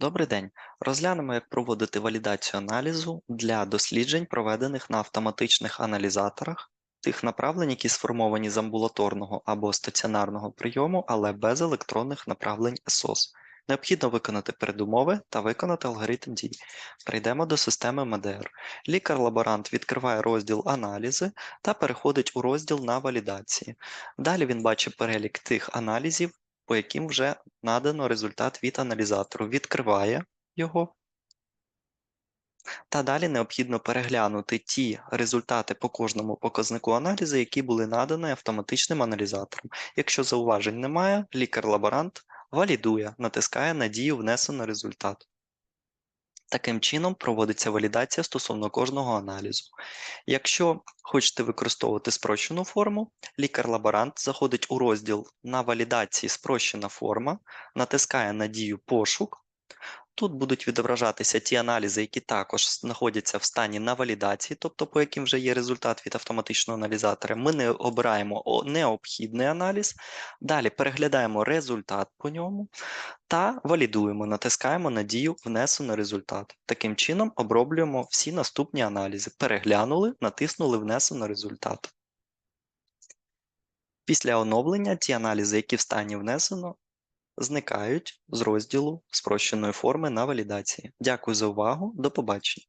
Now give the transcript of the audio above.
Добрий день. Розглянемо, як проводити валідацію аналізу для досліджень, проведених на автоматичних аналізаторах тих направлень, які сформовані з амбулаторного або стаціонарного прийому, але без електронних направлень СОС. Необхідно виконати передумови та виконати алгоритм дій. Перейдемо до системи МДР. Лікар-лаборант відкриває розділ аналізи та переходить у розділ на валідації. Далі він бачить перелік тих аналізів, по яким вже надано результат від аналізатору, відкриває його. Та далі необхідно переглянути ті результати по кожному показнику аналізу, які були надані автоматичним аналізатором. Якщо зауважень немає, лікар-лаборант валідує, натискає на дію внесено результат. Таким чином проводиться валідація стосовно кожного аналізу. Якщо хочете використовувати спрощену форму, лікар-лаборант заходить у розділ на валідації спрощена форма, натискає на дію пошук. Тут будуть відображатися ті аналізи, які також знаходяться в стані на валідації, тобто по яким вже є результат від автоматичного аналізатора. Ми не обираємо необхідний аналіз, далі переглядаємо результат по ньому та валідуємо, натискаємо на дію внесено результат. Таким чином оброблюємо всі наступні аналізи. Переглянули, натиснули внесено результат. Після оновлення ті аналізи, які в стані внесено, зникають з розділу спрощеної форми на валідації. Дякую за увагу. До побачення.